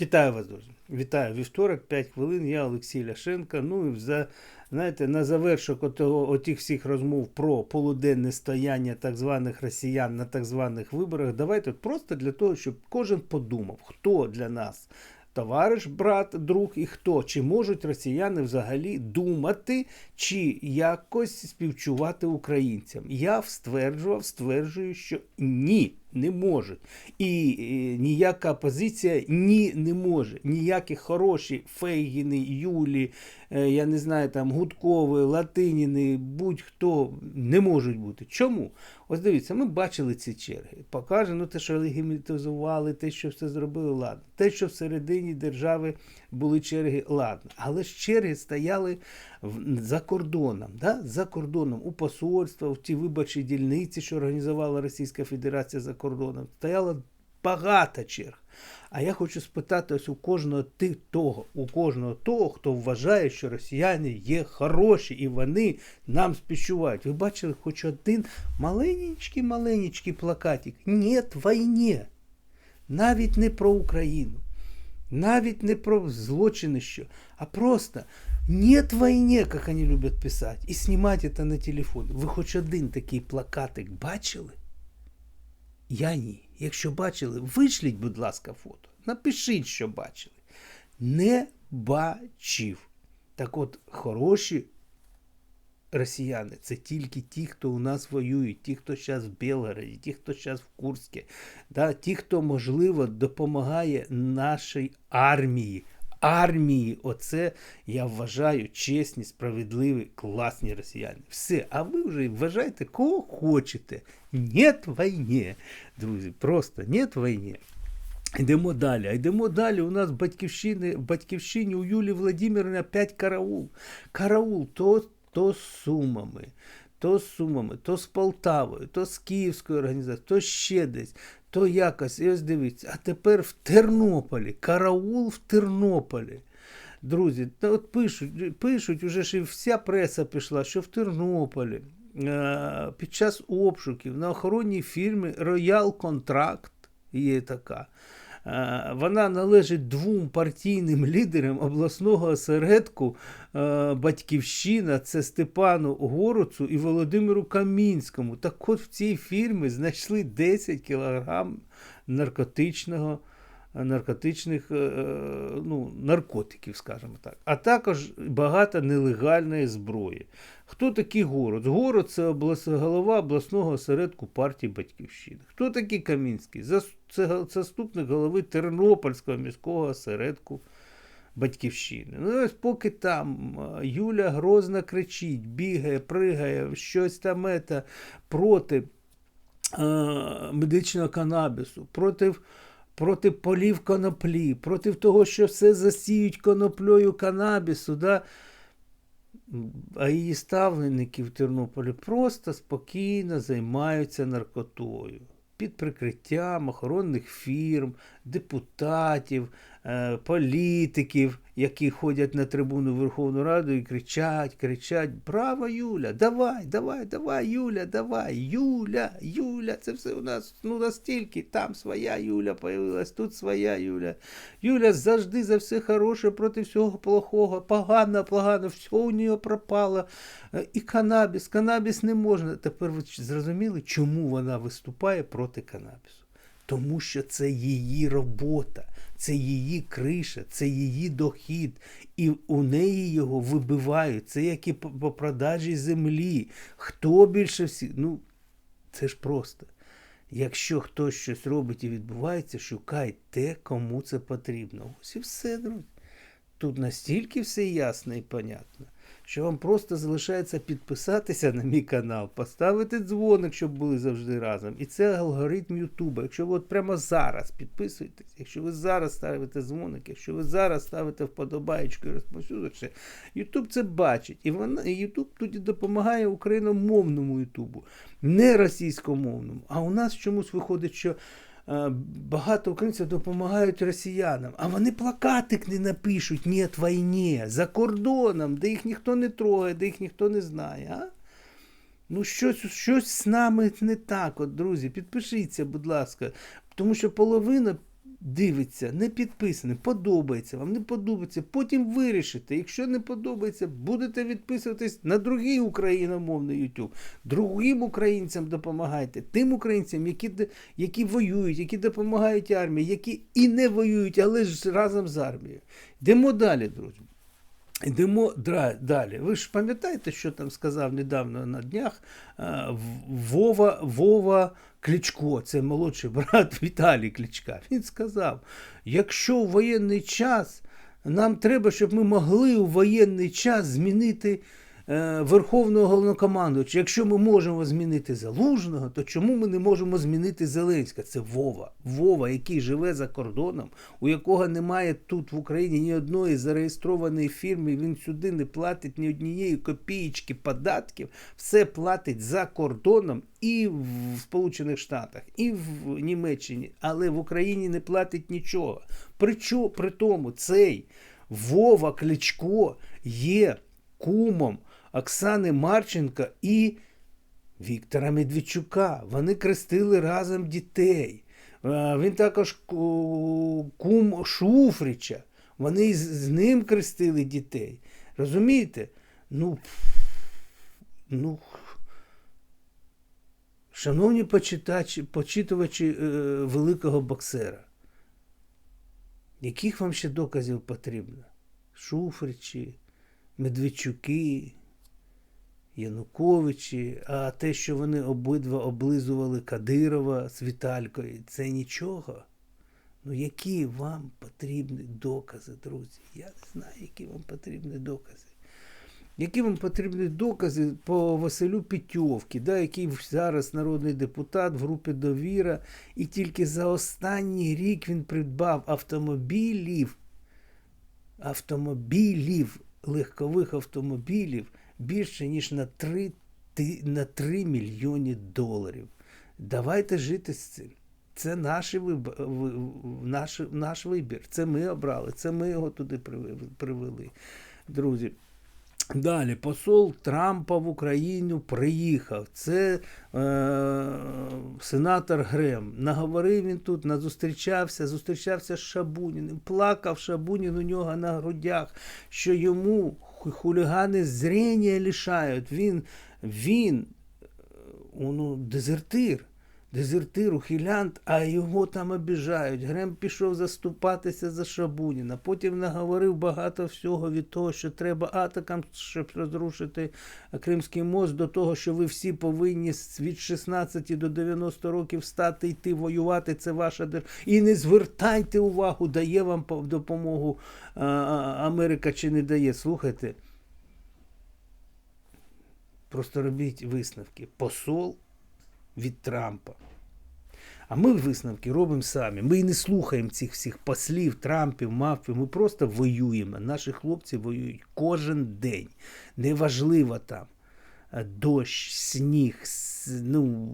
Вітаю вас, друзі. Вітаю вівторок, 5 хвилин. Я Олексій Ляшенко. Ну і за, знаєте, на завершок отого, отих всіх розмов про полуденне стояння так званих росіян на так званих виборах. Давайте просто для того, щоб кожен подумав, хто для нас товариш, брат, друг і хто. Чи можуть росіяни взагалі думати, чи якось співчувати українцям? Я стверджував, стверджую, що ні. Не можуть. І е, ніяка опозиція ні не може. Ніякі хороші Фейгіни, Юлі, е, я не знаю, там Гудкови, Латиніни, будь-хто не можуть бути. Чому? Ось дивіться, ми бачили ці черги. Покаже, ну те, що легімітизували, те, що все зробили, ладно. Те, що всередині держави були черги, ладно. Але ж черги стояли за кордоном, да? за кордоном, у посольства, в ті виборчі дільниці, що організувала Російська Федерація за кордоном, стояло багато черг. А я хочу спитати ось у кожного ти того, у кожного того, хто вважає, що росіяни є хороші і вони нам співчувають. Ви бачили хоч один маленький маленький плакатик. Нет війні. Навіть не про Україну. Навіть не про злочини, що, а просто нет войне, как они любят писать, і знімати це на телефон. Ви хоч один такий плакатик бачили? Я ні. Якщо бачили, вишліть, будь ласка, фото. Напишіть, що бачили. Не бачив. Так от, хороші росіяни це тільки ті, хто у нас воюють, ті, хто зараз в Белгороді, ті, хто зараз в Курську, да, ті, хто, можливо, допомагає нашій армії. Армії, оце я вважаю чесні, справедливі, класні росіяни. Все, а ви вже вважаєте, кого хочете. Нет війни, друзі, просто нет війни. Йдемо далі. А йдемо далі. У нас в батьківщині, у Юлії Владимирівни опять караул. Караул то, то з Сумами, то з Сумами, то з Полтавою, то з Київською організацією, то ще десь, то якось. І ось дивіться. А тепер в Тернополі. Караул в Тернополі. Друзі, та от пишуть, пишуть, уже ж і вся преса пішла, що в Тернополі е, під час обшуків на охоронній фірмі Роял Контракт є така. Е, Вона належить двом партійним лідерам обласного осередку е, Батьківщина. Це Степану Горуцу і Володимиру Камінському. Так от в цій фірмі знайшли 10 кілограм наркотичного наркотичних е, е, ну, наркотиків, скажімо так, а також багато нелегальної зброї. Хто такий Город? Город це облас... голова обласного осередку партії Батьківщини. Хто такий Камінський? Це заступник голови Тернопільського міського осередку Батьківщини. Ну, ось поки там е, Юля грозно кричить, бігає, пригає, щось там проти е, медичного канабісу, проти, проти полів коноплі, проти того, що все засіють коноплею канабісу. Да? А її ставленики в Тернополі просто спокійно займаються наркотою під прикриттям охоронних фірм, депутатів, політиків, які ходять на трибуну Верховну Раду і кричать, кричать: Браво, Юля! Давай, давай, давай, Юля, давай, Юля, Юля, це все у нас ну настільки. Там своя Юля появилась, тут своя Юля. Юля завжди за все хороше проти всього плохого, погано, погано, все у нього пропало. Е, І канабіс, канабіс не можна. Тепер ви зрозуміли, чому вона виступає проти канабісу? Тому що це її робота, це її криша, це її дохід. І у неї його вибивають. Це як і по продажі землі. Хто більше всіх? Ну, це ж просто. Якщо хтось щось робить і відбувається, шукай те, кому це потрібно. Ось і все, друзі. Тут настільки все ясно і понятно, що вам просто залишається підписатися на мій канал, поставити дзвоник, щоб були завжди разом. І це алгоритм Ютуба. Якщо ви от прямо зараз підписуєтесь, якщо ви зараз ставите дзвоник, якщо ви зараз ставите вподобаєчку і розповсюджуєте, Ютуб це бачить. І вона Ютуб тоді допомагає україномовному Ютубу, не російськомовному. А у нас чомусь виходить, що багато українців допомагають росіянам, а вони плакатик не напишуть «Нет війні» за кордоном, де їх ніхто не трогає, де їх ніхто не знає. А? Ну, щось, щось з нами не так, от, друзі. Підпишіться, будь ласка. Тому що половина дивиться, не підписане, подобається вам, не подобається, потім вирішите. Якщо не подобається, будете відписуватись на другий україномовний YouTube. Другим українцям допомагайте, тим українцям, які, які воюють, які допомагають армії, які і не воюють, але ж разом з армією. Йдемо далі, друзі. Йдемо далі. Ви ж пам'ятаєте, що там сказав недавно на днях е, Вова, Вова Кличко, це молодший брат Віталій Кличка. Він сказав: якщо в воєнний час нам треба, щоб ми могли у воєнний час змінити Верховного головнокомандувача. Якщо ми можемо змінити Залужного, то чому ми не можемо змінити Зеленська? Це Вова. Вова, який живе за кордоном, у якого немає тут в Україні ні одної зареєстрованої фірми, він сюди не платить ні однієї копієчки податків, все платить за кордоном і в Сполучених Штатах, і в Німеччині, але в Україні не платить нічого. Причо, при тому цей Вова Кличко є кумом Оксани Марченка і Віктора Медведчука. Вони крестили разом дітей. Е, Він також кум Шуфрича. Вони з- ним крестили дітей. Розумієте? Ну, ну, шановні почитачі, почитувачі е, великого боксера, яких вам ще доказів потрібно? Шуфричі, Медведчуки, Януковичі, а те, що вони обидва облизували Кадирова з Віталькою, це нічого. Ну, які вам потрібні докази, друзі? Я не знаю, які вам потрібні докази. Які вам потрібні докази по Василю Петьовки, да, який зараз народний депутат в групі Довіра, і тільки за останній рік він придбав автомобілів, автомобілів, легкових автомобілів більше, ніж на 3, на 3 мільйони доларів. Давайте жити з цим. Це наш, виб... наш, наш вибір. Це ми обрали, це ми його туди привели-. Друзі. Далі, посол Трампа в Україну приїхав. Це е, сенатор Грем. Наговорив він тут, назустрічався, зустрічався з Шабуніним, плакав Шабунін у нього на грудях, що йому хулігани зрення лишають. Він, він е, ну, дезертир. Дезертир, ухилянт, а його там обіжають. Грем пішов заступатися за Шабуніна. Потім наговорив багато всього від того, що треба атакам, щоб розрушити Кримський мост, до того, що ви всі повинні від 16 до 90 років стати йти воювати. Це ваша держава. І не звертайте увагу, дає вам допомогу Америка чи не дає. Слухайте. Просто робіть висновки. Посол від Трампа. А ми висновки робимо самі. Ми і не слухаємо цих всіх послів, Трампів, мавпів. Ми просто воюємо. Наші хлопці воюють кожен день. Неважливо там е, дощ, сніг, ну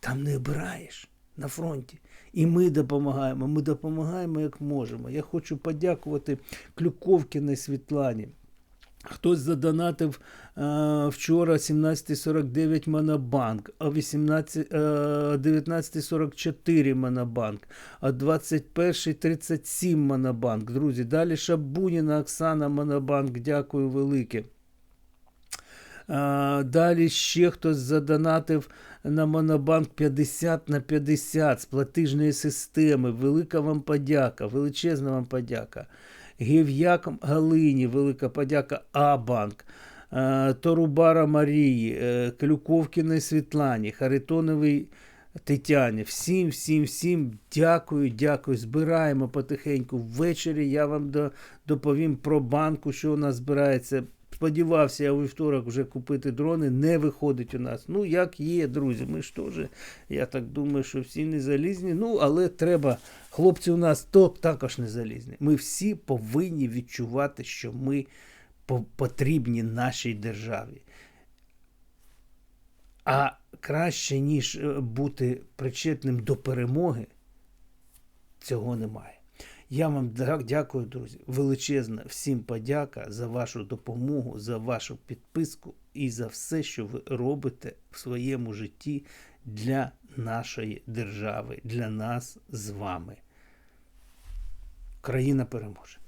там не обираєш на фронті. І ми допомагаємо. Ми допомагаємо як можемо. Я хочу подякувати Клюковкіній Світлані. Хтось задонатив е, вчора 17.49 Монобанк, а 18, е, 19.44 Монобанк, а 21.37 Монобанк. Друзі, далі Шабуніна Оксана Монобанк. Дякую велике. А, Далі ще хтось задонатив на Монобанк 50 на 50 з платіжної системи. Велика вам подяка, величезна вам подяка. Гів'як Галині, велика подяка А-банк. Е, Торубара Марії, е, Клюковкіної Світлані, Харитоновій Тетяні. Всім, всім, всім дякую, дякую. Збираємо потихеньку. Ввечері я вам доповім про банку, що у нас збирається. Сподівався я у вівторок вже купити дрони, не виходить у нас. Ну, як є, друзі. Ми ж теж, я так думаю, що всі не залізні. Ну, але треба, хлопці у нас то також не залізні. Ми всі повинні відчувати, що ми потрібні нашій державі. А краще, ніж е, бути причетним до перемоги, цього немає. Я вам дякую, друзі. Величезна всім подяка за вашу допомогу, за вашу підписку і за все, що ви робите в своєму житті для нашої держави, для нас з вами. Країна переможе.